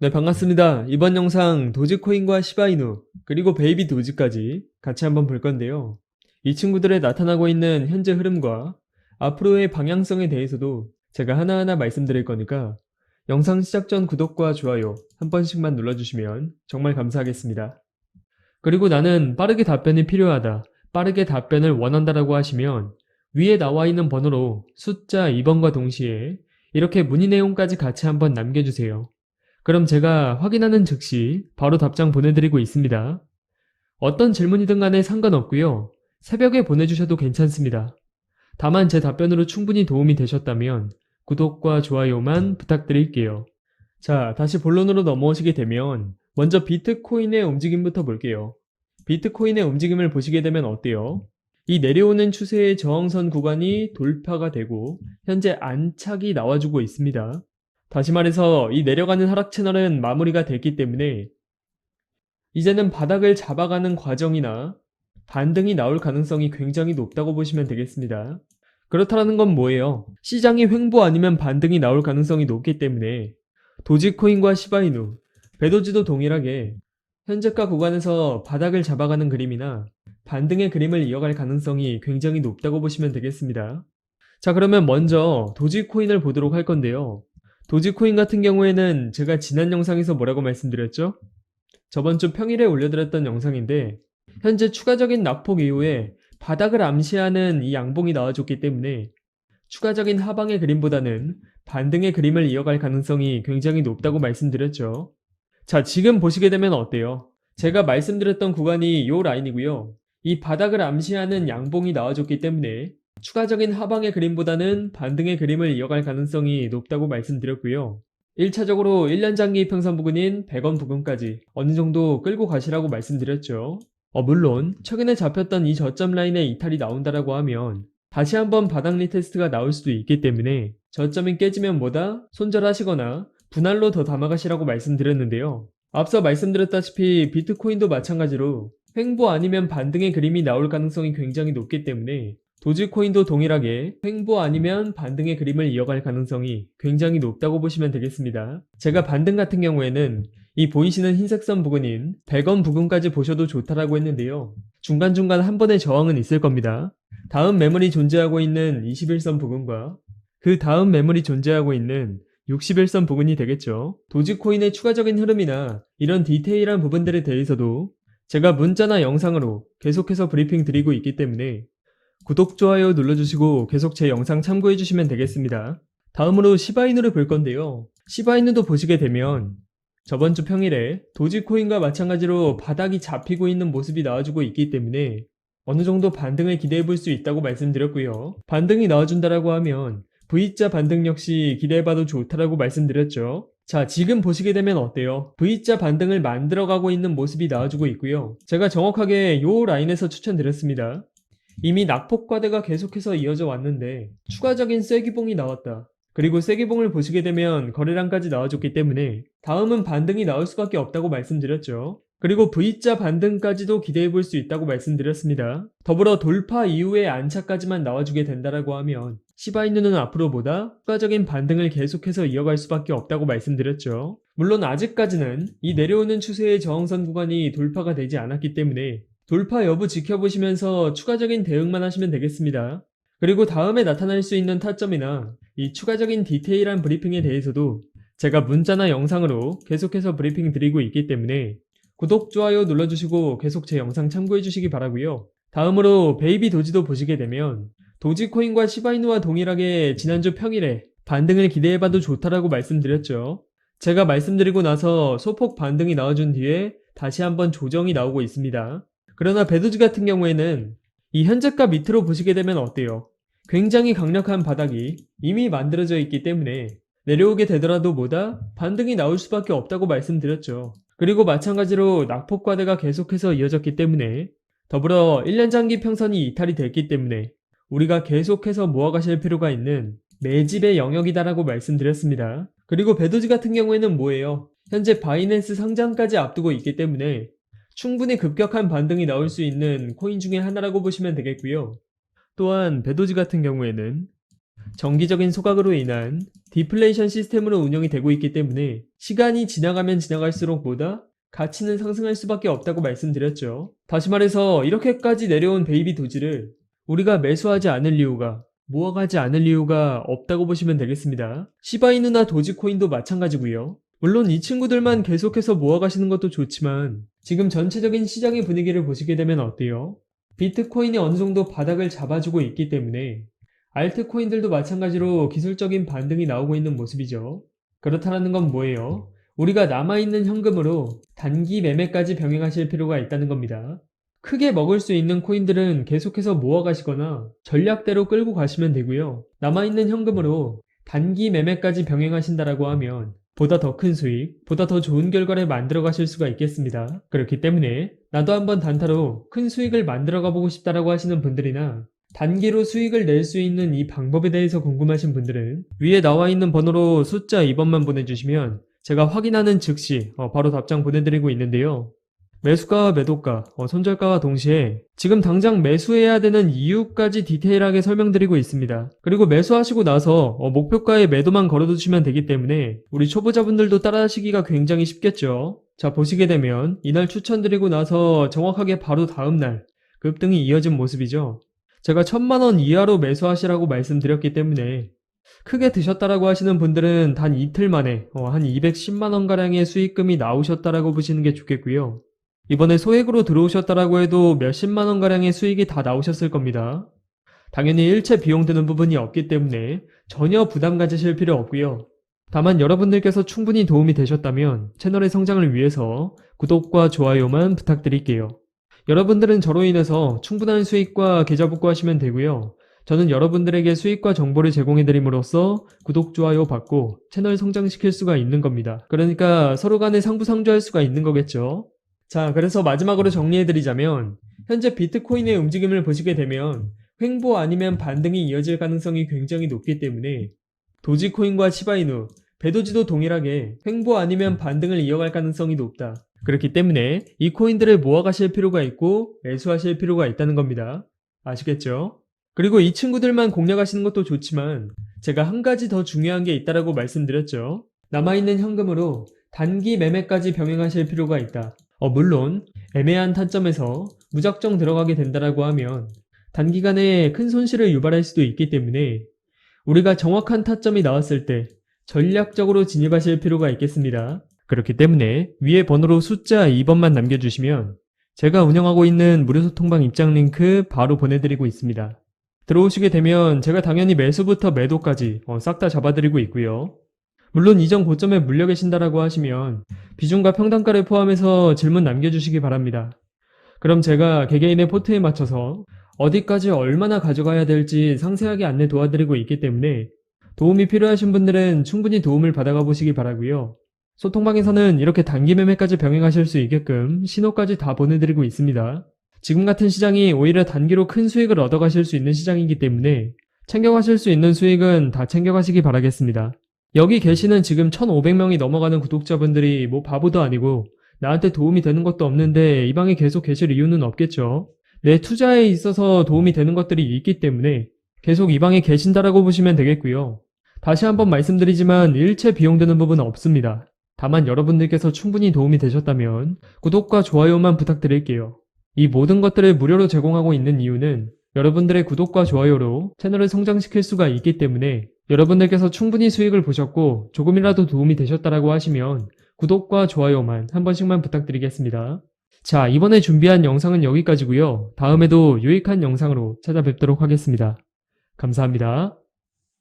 네, 반갑습니다. 이번 영상 도지코인과 시바이누, 그리고 베이비 도지까지 같이 한번 볼 건데요. 이 친구들의 나타나고 있는 현재 흐름과 앞으로의 방향성에 대해서도 제가 하나하나 말씀드릴 거니까 영상 시작 전 구독과 좋아요 한 번씩만 눌러주시면 정말 감사하겠습니다. 그리고 나는 빠르게 답변이 필요하다, 빠르게 답변을 원한다라고 하시면 위에 나와 있는 번호로 숫자 2번과 동시에 이렇게 문의 내용까지 같이 한번 남겨주세요. 그럼 제가 확인하는 즉시 바로 답장 보내드리고 있습니다. 어떤 질문이든 간에 상관없고요. 새벽에 보내주셔도 괜찮습니다. 다만 제 답변으로 충분히 도움이 되셨다면 구독과 좋아요만 부탁드릴게요. 자, 다시 본론으로 넘어오시게 되면 먼저 비트코인의 움직임부터 볼게요. 비트코인의 움직임을 보시게 되면 어때요? 이 내려오는 추세의 저항선 구간이 돌파가 되고 현재 안착이 나와주고 있습니다. 다시 말해서 이 내려가는 하락 채널은 마무리가 됐기 때문에 이제는 바닥을 잡아가는 과정이나 반등이 나올 가능성이 굉장히 높다고 보시면 되겠습니다. 그렇다는 건 뭐예요? 시장이 횡보 아니면 반등이 나올 가능성이 높기 때문에 도지코인과 시바이누, 배도지도 동일하게 현재가 구간에서 바닥을 잡아가는 그림이나 반등의 그림을 이어갈 가능성이 굉장히 높다고 보시면 되겠습니다. 자 그러면 먼저 도지코인을 보도록 할 건데요. 도지코인 같은 경우에는 제가 지난 영상에서 뭐라고 말씀드렸죠? 저번 주 평일에 올려드렸던 영상인데 현재 추가적인 낙폭 이후에 바닥을 암시하는 이 양봉이 나와줬기 때문에 추가적인 하방의 그림보다는 반등의 그림을 이어갈 가능성이 굉장히 높다고 말씀드렸죠. 자, 지금 보시게 되면 어때요? 제가 말씀드렸던 구간이 이 라인이고요. 이 바닥을 암시하는 양봉이 나와줬기 때문에 추가적인 하방의 그림보다는 반등의 그림을 이어갈 가능성이 높다고 말씀드렸고요. 1차적으로 1년 장기 이평선 부근인 100원 부근까지 어느 정도 끌고 가시라고 말씀드렸죠. 어, 물론 최근에 잡혔던 이 저점 라인의 이탈이 나온다라고 하면 다시 한번 바닥 리테스트가 나올 수도 있기 때문에 저점이 깨지면 뭐다 손절하시거나 분할로 더 담아가시라고 말씀드렸는데요. 앞서 말씀드렸다시피 비트코인도 마찬가지로 횡보 아니면 반등의 그림이 나올 가능성이 굉장히 높기 때문에 도지코인도 동일하게 횡보 아니면 반등의 그림을 이어갈 가능성이 굉장히 높다고 보시면 되겠습니다. 제가 반등 같은 경우에는 이 보이시는 흰색 선 부근인 100원 부근까지 보셔도 좋다라고 했는데요. 중간중간 한 번의 저항은 있을 겁니다. 다음 매물이 존재하고 있는 21선 부근과 그 다음 매물이 존재하고 있는 61선 부근이 되겠죠. 도지코인의 추가적인 흐름이나 이런 디테일한 부분들에 대해서도 제가 문자나 영상으로 계속해서 브리핑 드리고 있기 때문에 구독, 좋아요 눌러주시고 계속 제 영상 참고해주시면 되겠습니다. 다음으로 시바이누를 볼 건데요. 시바이누도 보시게 되면 저번 주 평일에 도지코인과 마찬가지로 바닥이 잡히고 있는 모습이 나와주고 있기 때문에 어느 정도 반등을 기대해 볼 수 있다고 말씀드렸고요. 반등이 나와준다라고 하면 V자 반등 역시 기대해봐도 좋다라고 말씀드렸죠. 자, 지금 보시게 되면 어때요? V자 반등을 만들어가고 있는 모습이 나와주고 있고요. 제가 정확하게 요 라인에서 추천드렸습니다. 이미 낙폭과대가 계속해서 이어져 왔는데 추가적인 쐐기봉이 나왔다. 그리고 쐐기봉을 보시게 되면 거래량까지 나와줬기 때문에 다음은 반등이 나올 수밖에 없다고 말씀드렸죠. 그리고 V자 반등까지도 기대해 볼 수 있다고 말씀드렸습니다. 더불어 돌파 이후에 안착까지만 나와주게 된다라고 하면 시바이누는 앞으로보다 추가적인 반등을 계속해서 이어갈 수밖에 없다고 말씀드렸죠. 물론 아직까지는 이 내려오는 추세의 저항선 구간이 돌파가 되지 않았기 때문에 돌파 여부 지켜보시면서 추가적인 대응만 하시면 되겠습니다. 그리고 다음에 나타날 수 있는 타점이나 이 추가적인 디테일한 브리핑에 대해서도 제가 문자나 영상으로 계속해서 브리핑 드리고 있기 때문에 구독, 좋아요 눌러주시고 계속 제 영상 참고해 주시기 바라고요. 다음으로 베이비 도지도 보시게 되면 도지코인과 시바이누와 동일하게 지난주 평일에 반등을 기대해봐도 좋다라고 말씀드렸죠. 제가 말씀드리고 나서 소폭 반등이 나와준 뒤에 다시 한번 조정이 나오고 있습니다. 그러나 배도지 같은 경우에는 이 현재가 밑으로 보시게 되면 어때요? 굉장히 강력한 바닥이 이미 만들어져 있기 때문에 내려오게 되더라도 뭐다 반등이 나올 수밖에 없다고 말씀드렸죠. 그리고 마찬가지로 낙폭과대가 계속해서 이어졌기 때문에 더불어 1년 장기 평선이 이탈이 됐기 때문에 우리가 계속해서 모아가실 필요가 있는 매집의 영역이다라고 말씀드렸습니다. 그리고 배도지 같은 경우에는 뭐예요? 현재 바이낸스 상장까지 앞두고 있기 때문에 충분히 급격한 반등이 나올 수 있는 코인 중에 하나라고 보시면 되겠고요. 또한 배도지 같은 경우에는 정기적인 소각으로 인한 디플레이션 시스템으로 운영이 되고 있기 때문에 시간이 지나가면 지나갈수록 보다 가치는 상승할 수밖에 없다고 말씀드렸죠. 다시 말해서 이렇게까지 내려온 베이비 도지를 우리가 매수하지 않을 이유가 모아가지 않을 이유가 없다고 보시면 되겠습니다. 시바이누나 도지코인도 마찬가지고요. 물론 이 친구들만 계속해서 모아가시는 것도 좋지만 지금 전체적인 시장의 분위기를 보시게 되면 어때요? 비트코인이 어느 정도 바닥을 잡아주고 있기 때문에 알트코인들도 마찬가지로 기술적인 반등이 나오고 있는 모습이죠. 그렇다는 건 뭐예요? 우리가 남아있는 현금으로 단기 매매까지 병행하실 필요가 있다는 겁니다. 크게 먹을 수 있는 코인들은 계속해서 모아가시거나 전략대로 끌고 가시면 되고요. 남아있는 현금으로 단기 매매까지 병행하신다라고 하면 보다 더 큰 수익, 보다 더 좋은 결과를 만들어 가실 수가 있겠습니다. 그렇기 때문에 나도 한번 단타로 큰 수익을 만들어 가보고 싶다라고 하시는 분들이나 단기로 수익을 낼 수 있는 이 방법에 대해서 궁금하신 분들은 위에 나와 있는 번호로 숫자 2번만 보내주시면 제가 확인하는 즉시 어, 바로 답장 보내드리고 있는데요. 매수가와 매도가, 어, 손절가와 동시에 지금 당장 매수해야 되는 이유까지 디테일하게 설명드리고 있습니다. 그리고 매수하시고 나서 어, 목표가에 매도만 걸어두시면 되기 때문에 우리 초보자분들도 따라하시기가 굉장히 쉽겠죠. 자 보시게 되면 이날 추천드리고 나서 정확하게 바로 다음날 급등이 이어진 모습이죠. 제가 천만원 이하로 매수하시라고 말씀드렸기 때문에 크게 드셨다라고 하시는 분들은 단 이틀 만에 어, 한 210만원가량의 수익금이 나오셨다라고 보시는 게 좋겠고요. 이번에 소액으로 들어오셨다라고 해도 몇십만원 가량의 수익이 다 나오셨을 겁니다. 당연히 일체 비용 드는 부분이 없기 때문에 전혀 부담 가지실 필요 없고요. 다만 여러분들께서 충분히 도움이 되셨다면 채널의 성장을 위해서 구독과 좋아요만 부탁드릴게요. 여러분들은 저로 인해서 충분한 수익과 계좌 복구하시면 되고요. 저는 여러분들에게 수익과 정보를 제공해드림으로써 구독, 좋아요 받고 채널 성장시킬 수가 있는 겁니다. 그러니까 서로 간에 상부상조할 수가 있는 거겠죠. 자, 그래서 마지막으로 정리해드리자면 현재 비트코인의 움직임을 보시게 되면 횡보 아니면 반등이 이어질 가능성이 굉장히 높기 때문에 도지코인과 시바이누, 배도지도 동일하게 횡보 아니면 반등을 이어갈 가능성이 높다. 그렇기 때문에 이 코인들을 모아가실 필요가 있고 매수하실 필요가 있다는 겁니다. 아시겠죠? 그리고 이 친구들만 공략하시는 것도 좋지만 제가 한 가지 더 중요한 게 있다라고 말씀드렸죠. 남아있는 현금으로 단기 매매까지 병행하실 필요가 있다. 어, 물론 애매한 타점에서 무작정 들어가게 된다라고 하면 단기간에 큰 손실을 유발할 수도 있기 때문에 우리가 정확한 타점이 나왔을 때 전략적으로 진입하실 필요가 있겠습니다. 그렇기 때문에 위에 번호로 숫자 2번만 남겨주시면 제가 운영하고 있는 무료 소통방 입장 링크 바로 보내드리고 있습니다. 들어오시게 되면 제가 당연히 매수부터 매도까지 어, 싹다 잡아드리고 있고요. 물론 이전 고점에 물려 계신다라고 하시면 비중과 평단가를 포함해서 질문 남겨주시기 바랍니다. 그럼 제가 개개인의 포트에 맞춰서 어디까지 얼마나 가져가야 될지 상세하게 안내 도와드리고 있기 때문에 도움이 필요하신 분들은 충분히 도움을 받아가 보시기 바라고요. 소통방에서는 이렇게 단기 매매까지 병행하실 수 있게끔 신호까지 다 보내드리고 있습니다. 지금 같은 시장이 오히려 단기로 큰 수익을 얻어가실 수 있는 시장이기 때문에 챙겨가실 수 있는 수익은 다 챙겨가시기 바라겠습니다. 여기 계시는 지금 1500명이 넘어가는 구독자분들이 뭐 바보도 아니고 나한테 도움이 되는 것도 없는데 이 방에 계속 계실 이유는 없겠죠. 내 투자에 있어서 도움이 되는 것들이 있기 때문에 계속 이 방에 계신다라고 보시면 되겠고요. 다시 한번 말씀드리지만 일체 비용 드는 부분은 없습니다. 다만 여러분들께서 충분히 도움이 되셨다면 구독과 좋아요만 부탁드릴게요. 이 모든 것들을 무료로 제공하고 있는 이유는 여러분들의 구독과 좋아요로 채널을 성장시킬 수가 있기 때문에 여러분들께서 충분히 수익을 보셨고 조금이라도 도움이 되셨다라고 하시면 구독과 좋아요만 한 번씩만 부탁드리겠습니다. 자, 이번에 준비한 영상은 여기까지고요. 다음에도 유익한 영상으로 찾아뵙도록 하겠습니다. 감사합니다.